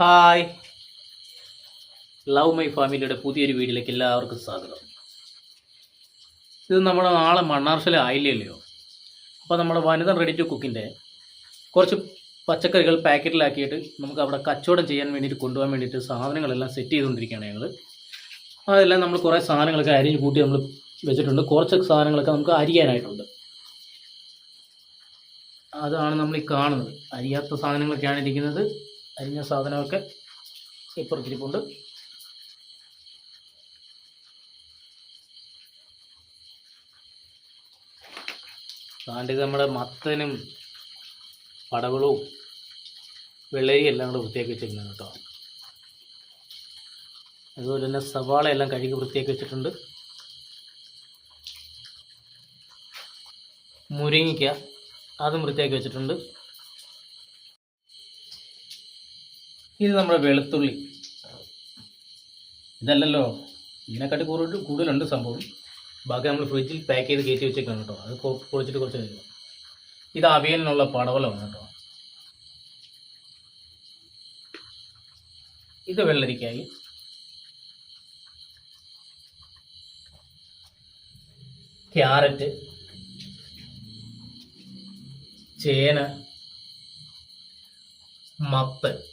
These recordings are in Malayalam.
ഹായ്. ലവ് മൈ ഫാമിലിയുടെ പുതിയൊരു വീഡിയോയിലേക്ക് എല്ലാവർക്കും സ്വാഗതം. ഇത് നമ്മുടെ നാളെ മണ്ണാർശല ആയില്ലല്ലോ അപ്പോൾ നമ്മുടെ വനിത റെഡി ടു കുക്കിന്റെ കുറച്ച് പച്ചക്കറികൾ പാക്കറ്റിലാക്കിയിട്ട് നമുക്ക് അവിടെ കച്ചവടം ചെയ്യാൻ വേണ്ടിയിട്ട് കൊണ്ടുപോകാൻ വേണ്ടിയിട്ട് സാധനങ്ങളെല്ലാം സെറ്റ് ചെയ്തുകൊണ്ടിരിക്കുകയാണ് ഞങ്ങൾ അതെല്ലാം നമ്മൾ കുറേ സാധനങ്ങളൊക്കെ അരിഞ്ഞ് കൂട്ടി നമ്മൾ വെച്ചിട്ടുണ്ട്. കുറച്ച് സാധനങ്ങളൊക്കെ നമുക്ക് അരിയാനായിട്ടുണ്ട്. അതാണ് നമ്മൾ ഈ കാണുന്നത്. അരിയാത്ത സാധനങ്ങളൊക്കെയാണ് ഇരിക്കുന്നത്. അരിഞ്ഞ സാധനമൊക്കെ ഇപ്പുറത്തിരിപ്പുണ്ട് താണ്ട് നമ്മുടെ മത്തനും പടവളവും വെള്ളരി എല്ലാം കൂടെ വൃത്തിയാക്കി വെച്ചിരിക്കുന്നത് കേട്ടോ. അതുപോലെ തന്നെ സവാള എല്ലാം കഴുകി വൃത്തിയാക്കി വെച്ചിട്ടുണ്ട്. മുരിങ്ങിക്ക അതും വൃത്തിയാക്കി വെച്ചിട്ടുണ്ട്. ഇത് നമ്മുടെ വെളുത്തുള്ളി. ഇതല്ലല്ലോ. ഇതിനെക്കാട്ടി കൂടുതൽ കൂടുതലുണ്ട് സംഭവം. ബാക്കി നമ്മൾ ഫ്രിഡ്ജിൽ പാക്ക് ചെയ്ത് കയറ്റി വെച്ചേക്കാണ് കേട്ടോ. അത് പൊളിച്ചിട്ട് കുറച്ച് കഴിയും ഇത് അവിയലിനുള്ള പടവലമാണ് കേട്ടോ. ഇത് വെള്ളരിക്കായി. ക്യാരറ്റ്. ചേന. മത്തൻ.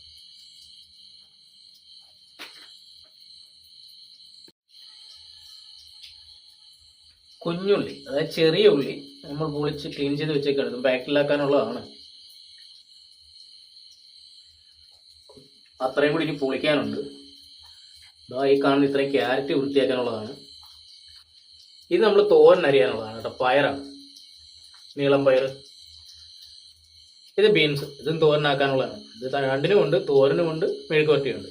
കുഞ്ഞുള്ളി അതായത് ചെറിയ ഉള്ളി നമ്മൾ പൊളിച്ച് ക്ലീൻ ചെയ്ത് വെച്ചേക്കാണ്. ബാക്കിലാക്കാനുള്ളതാണ്. അത്രയും കൂടി ഇനി പൊളിക്കാനുണ്ട്. ഇതാ ഈ കാണുന്ന ഇത്രയും ക്യാരറ്റ് വൃത്തിയാക്കാനുള്ളതാണ്. ഇത് നമ്മൾ തോരൻ അരിയാനുള്ളതാണ് കേട്ടോ. പയറാണ്. നീളം പയർ. ഇത് ബീൻസ് ഇതും തോരനാക്കാനുള്ളതാണ്. ഇത് ത- രണ്ടിനും ഉണ്ട് തോരനും ഉണ്ട് മെഴുക്കുവരട്ടിയുണ്ട്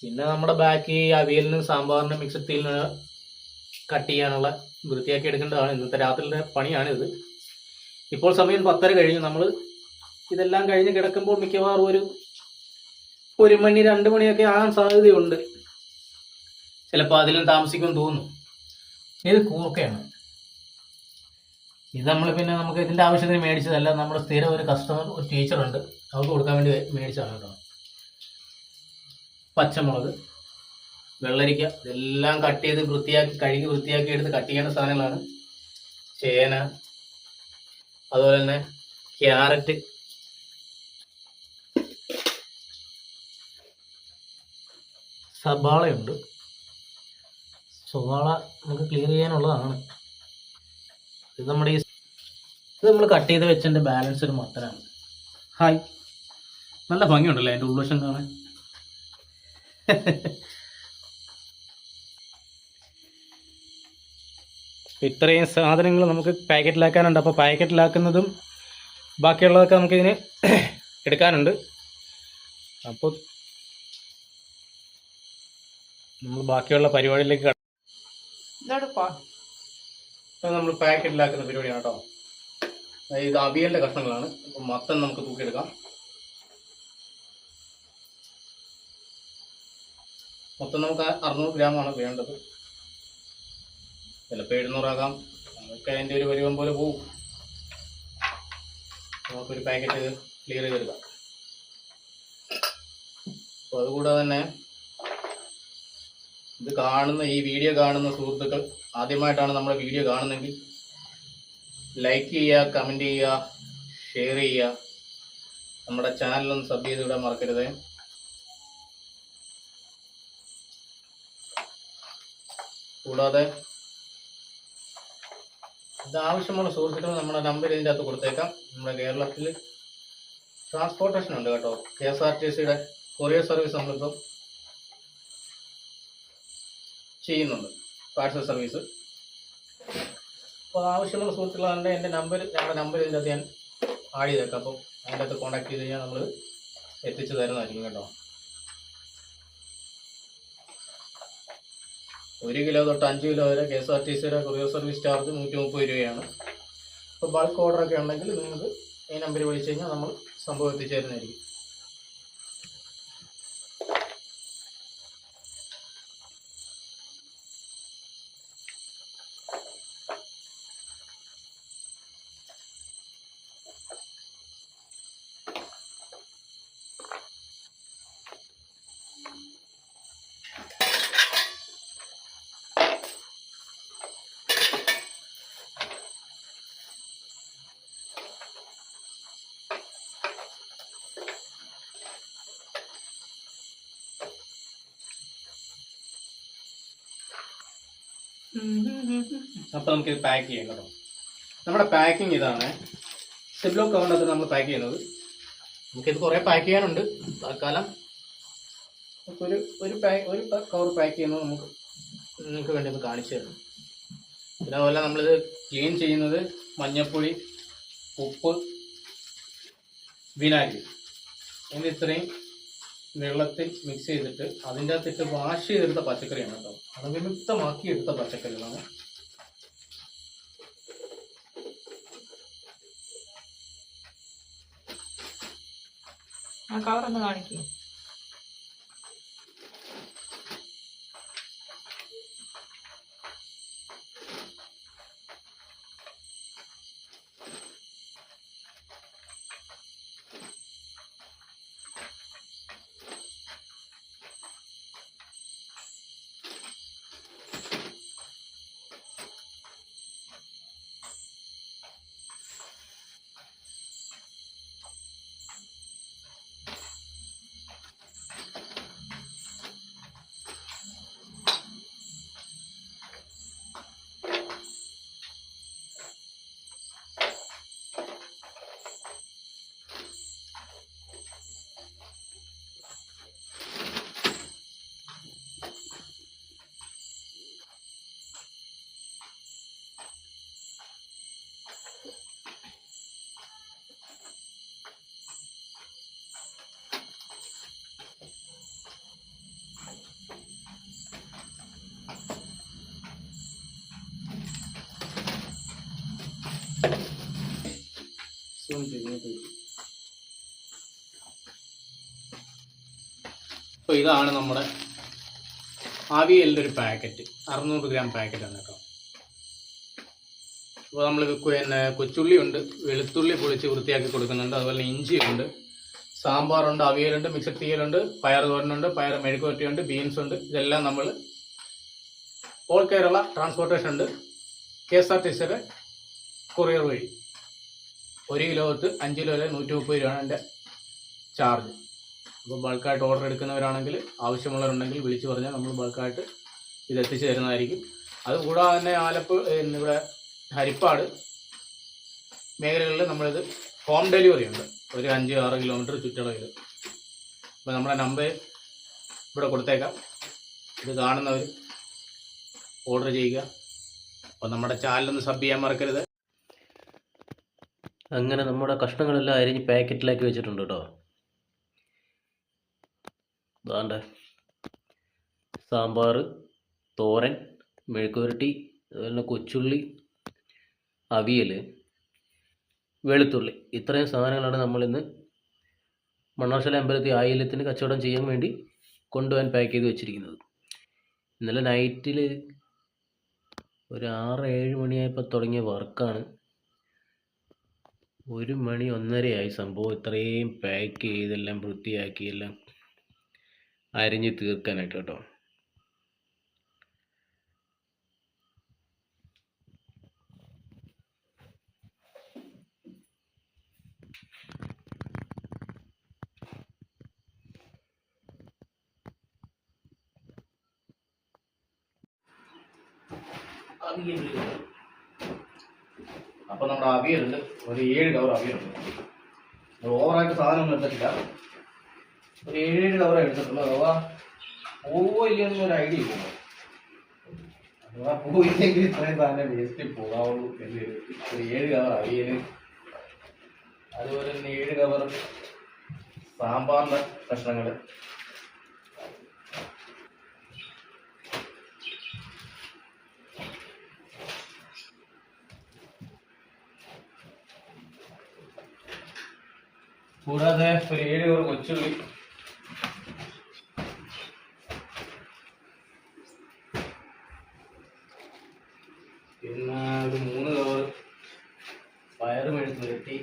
പിന്നെ നമ്മുടെ ബാക്കി അവിയലിനും സാമ്പാറിനും മിക്സത്തിനും കട്ട് ചെയ്യാനുള്ള വൃത്തിയാക്കി എടുക്കേണ്ടതാണ്. ഇന്നത്തെ രാത്രിയിലെ ഇത് ഇപ്പോൾ സമയം പത്തര കഴിഞ്ഞു. നമ്മൾ ഇതെല്ലാം കഴിഞ്ഞ് കിടക്കുമ്പോൾ മിക്കവാറും ഒരു ഒരു മണി രണ്ട് മണിയൊക്കെ ആകാൻ സാധ്യതയുണ്ട്. ചിലപ്പോൾ അതിലും താമസിക്കും തോന്നും ഇത് കൂർക്കയാണ്. ഇത് നമ്മൾ പിന്നെ നമുക്ക് ഇതിന്റെ ആവശ്യത്തിന് മേടിച്ചതല്ല. നമ്മുടെ സ്ഥിരം ഒരു കസ്റ്റമർ ഒരു ടീച്ചറുണ്ട് അവർക്ക് കൊടുക്കാൻ വേണ്ടി മേടിച്ചതാണ് കേട്ടോ. പച്ചമുളക്. വെള്ളരിക്ക ഇതെല്ലാം കട്ട് ചെയ്ത് വൃത്തിയാക്കി കഴുകി വൃത്തിയാക്കി എടുത്ത് കട്ട് ചെയ്യേണ്ട സാധനങ്ങളാണ്. ചേന അതുപോലെ തന്നെ ക്യാരറ്റ്. സവാളയുണ്ട്. സവാള നമുക്ക് ക്ലിയർ ചെയ്യാനുള്ളതാണ്. ഇത് നമ്മുടെ ഈ ഇത് നമ്മൾ കട്ട് ചെയ്ത് വെച്ചതിന്റെ ബാലൻസ് ഒരു മത്തനാണ്. ഹായ് നല്ല ഭംഗിയുണ്ടല്ലേ? അതിന്റെ ഉള്ളുവശം കാണാൻ. ഇത്രയും സാധനങ്ങൾ നമുക്ക് പാക്കറ്റിലാക്കാനുണ്ട്. അപ്പോൾ പാക്കറ്റിലാക്കുന്നതും ബാക്കിയുള്ളതൊക്കെ നമുക്കിതിന് എടുക്കാനുണ്ട്. അപ്പോൾ നമ്മൾ ബാക്കിയുള്ള പരിപാടിയിലേക്ക് കട- നമ്മൾ പാക്കറ്റിലാക്കുന്ന പരിപാടിയാണ് കേട്ടോ. ഇത് അവിയലിന്റെ കഷ്ണങ്ങളാണ്. അപ്പോൾ മൊത്തം നമുക്ക് തൂക്കിയെടുക്കാം. മൊത്തം നമുക്ക് അറുന്നൂറ് ഗ്രാമാണ് വേണ്ടത്. ചിലപ്പോൾ എഴുന്നൂറാകാം. അതൊക്കെ അതിന്റെ ഒരു വരുവം പോലെ പോവും. നമുക്കൊരു പാക്കറ്റ് ക്ലിയർ ചെയ്തെടുക്കാം അപ്പോൾ അതുകൂടാതെ തന്നെ ഇത് കാണുന്ന ഈ വീഡിയോ കാണുന്ന സുഹൃത്തുക്കൾ ആദ്യമായിട്ടാണ് നമ്മുടെ വീഡിയോ കാണുന്നെങ്കിൽ ലൈക്ക് ചെയ്യുക കമന്റ് ചെയ്യുക ഷെയർ ചെയ്യുക. നമ്മുടെ ചാനലൊന്ന് സബ് ചെയ്ത് വിടാൻ മറക്കരുത്. കൂടാതെ ഇത് ആവശ്യമുള്ള സുഹൃത്തുക്കൾ നമ്മുടെ നമ്പർ ഇതിന്റെ അകത്ത് കൊടുത്തേക്കാം. നമ്മുടെ കേരളത്തിൽ ട്രാൻസ്പോർട്ടേഷൻ ഉണ്ട് കേട്ടോ. കെ എസ് ആർ ടി സിയുടെ കൊറിയർ സർവീസ് നമ്മളിപ്പം ചെയ്യുന്നുണ്ട്. പാഴ്സൽ സർവീസ് അപ്പോൾ ആവശ്യമുള്ള സുഹൃത്തുക്കളുണ്ട് എന്റെ നമ്പർ ഞങ്ങളുടെ നമ്പർ ഇതിന്റെ അകത്ത് ഞാൻ ആഡ് ചെയ്തേക്കാം. അപ്പോൾ അതിന്റെ അകത്ത് കോൺടാക്ട് ചെയ്ത് കഴിഞ്ഞാൽ നമ്മൾ എത്തിച്ചു തരുന്നതായിരിക്കും കേട്ടോ. ഒരു കിലോ തൊട്ട് അഞ്ച് കിലോ വരെ കെ എസ് ആർ ടി സിയുടെ കൊറിയർ സർവീസ് ചാർജ് നൂറ്റി മുപ്പത് രൂപയാണ്. അപ്പോൾ ബൾക്ക് ഓർഡർ ഒക്കെ ഉണ്ടെങ്കിൽ നിങ്ങൾക്ക് ഈ നമ്പറിൽ വിളിച്ചു കഴിഞ്ഞാൽ നമ്മൾ സംഭവം എത്തിച്ചേരുന്നതായിരിക്കും. അപ്പോൾ നമുക്ക് പാക്ക് ചെയ്യാം കേട്ടോ. നമ്മുടെ പാക്കിംഗ് ഇതാണ്. സിബ്ലോ കവറിനകത്ത് നമ്മൾ പാക്ക് ചെയ്യുന്നത്. നമുക്കിത് കുറേ പാക്ക് ചെയ്യാനുണ്ട്. തൽക്കാലം ഒരു ഒരു പാക്ക് ഒരു കവർ പാക്ക് ചെയ്യുന്നത് നമുക്ക് നിങ്ങൾക്ക് വേണ്ടി ഒന്ന് കാണിച്ചു തരണം പിന്നെ അതുപോലെ നമ്മളിത് ക്ലീൻ ചെയ്യുന്നത് മഞ്ഞപ്പൊടി ഉപ്പ് വിനാഗിരി. എന്നിത്രയും വെള്ളത്തിൽ മിക്സ് ചെയ്തിട്ട് അതിന്റെ അകത്തിട്ട് വാഷ് ചെയ്തെടുത്ത പച്ചക്കറിയാണ് കേട്ടോ. അത് വിമുക്തമാക്കി എടുത്ത പച്ചക്കറികളാണ് ഒന്ന് കാണിക്കൂ. സൂം അപ്പോൾ ഇതാണ് നമ്മുടെ ആവിയലിന്റെ ഒരു പാക്കറ്റ്. അറുന്നൂറ് ഗ്രാം പാക്കറ്റാണ് കേട്ടോ. അപ്പോൾ നമ്മൾ പിന്നെ കൊച്ചുള്ളി ഉണ്ട് വെളുത്തുള്ളി പൊളിച്ച് വൃത്തിയാക്കി കൊടുക്കുന്നുണ്ട്. അതുപോലെ ഇഞ്ചിയുണ്ട്. സാമ്പാറുണ്ട് അവിയലുണ്ട് മിക്സഡ് തീയലുണ്ട് പയർ തോരനുണ്ട് പയർ മെഴുക്കുവരട്ടിയുണ്ട് ബീൻസ് ഉണ്ട്. ഇതെല്ലാം നമ്മൾ ഓൾ കേരള ട്രാൻസ്പോർട്ടേഷൻ ഉണ്ട് കെ എസ് ആർ ടി സിയുടെ കൊറിയർ വഴി. ഒരു കിലോ തൊട്ട് അഞ്ച് കിലോ വരെ നൂറ്റി മുപ്പത് രൂപയാണ് എന്റെ ചാർജ് അപ്പോൾ ബൾക്കായിട്ട് ഓർഡർ എടുക്കുന്നവരാണെങ്കിൽ ആവശ്യമുള്ളവരുണ്ടെങ്കിൽ വിളിച്ചു പറഞ്ഞാൽ നമ്മൾ ബൾക്കായിട്ട് ഇത് എത്തിച്ചു തരുന്നതായിരിക്കും. അതുകൂടാതെ തന്നെ ആലപ്പ് ഇവിടെ ഹരിപ്പാട് മേഖലകളിൽ നമ്മളിത് ഹോം ഡെലിവറി ഉണ്ട്. ഒരു അഞ്ച് ആറ് കിലോമീറ്റർ ചുറ്റളവിൽ. അപ്പോൾ നമ്മുടെ നമ്പർ ഇവിടെ കൊടുത്തേക്കാം. ഇത് കാണുന്നവർ ഓർഡർ ചെയ്യുക. അപ്പോൾ നമ്മുടെ ചാനലൊന്ന് സബ് ചെയ്യാൻ മറക്കരുത്. അങ്ങനെ നമ്മുടെ കഷ്ണങ്ങളെല്ലാം അരിഞ്ഞ് പാക്കറ്റിലാക്കി വെച്ചിട്ടുണ്ട് കേട്ടോ. അതാണ്ട് സാമ്പാർ തോരൻ മെഴുക്കുപുരട്ടി അതുപോലെ കൊച്ചുള്ളി അവിയൽ വെളുത്തുള്ളി. ഇത്രയും സാധനങ്ങളാണ് നമ്മളിന്ന് മണ്ണാർശാല അമ്പലത്തിൽ ആയില്യത്തിന് കച്ചവടം ചെയ്യാൻ വേണ്ടി കൊണ്ടുപോകാൻ പാക്ക് ചെയ്ത് വെച്ചിരിക്കുന്നത്. ഇന്നലെ നൈറ്റിൽ ഒരു ആറ് ഏഴ് മണിയായപ്പോൾ തുടങ്ങിയ വർക്കാണ് ഒരു മണി ഒന്നരയായി. സംഭവം ഇത്രയും പാക്ക് ചെയ്തെല്ലാം വൃത്തിയാക്കി എല്ലാം അരിഞ്ഞ് തീർക്കാനായിട്ട് കേട്ടോ. അപ്പോൾ നമ്മുടെ അവിയലുണ്ട് ഒരു ഏഴ് കവർ അവിയലുണ്ട്. അത് ഓവറായിട്ട് സാധനമൊന്നും എടുത്തിട്ടില്ല. ഒരു ഏഴ് കവർ എടുത്തിട്ടുള്ളൂ. അഥവാ പോവോ ഇല്ലെന്ന് ഒരു ഐഡിയ ഇല്ല. അഥവാ പോയില്ലെങ്കിൽ ഇത്രയും സാധനം വേസ്റ്റ് പോകാവുള്ളൂ എന്ന്. ഒരു ഏഴ് കവർ അവിയൽ അതുപോലെ തന്നെ ഏഴ് കവർ സാമ്പാറിന്റെ കഷ്ണങ്ങൾ കൂടാതെ ഒരു ഏഴ് കവർ കൊച്ചുള്ളി. പിന്നെ ഒരു മൂന്ന് കവർ പയറ് മെഴുത്ത്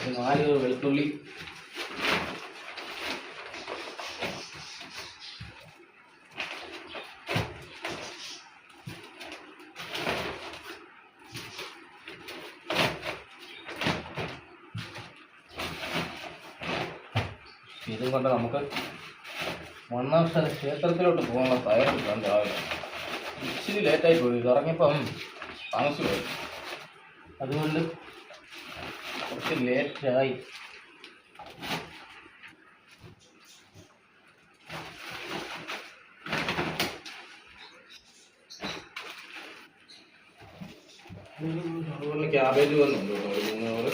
ഒരു നാല് കവർ വെളുത്തുള്ളി. ഇതും കൊണ്ട് നമുക്ക് മണ്ണാർശാല ക്ഷേത്രത്തിലോട്ട് പോകാനുള്ള തയ്യാറെടുക്കാൻ രാവിലെ ഇച്ചിരി ലേറ്റായി പോയി. ഇത് ഇറങ്ങിയപ്പം താമസിച്ചു പോയി. അതുകൊണ്ട് കുറച്ച് ലേറ്റായി അതുപോലെ ക്യാബേജ് വന്നുണ്ട് ഒരു മൂന്നൂറ്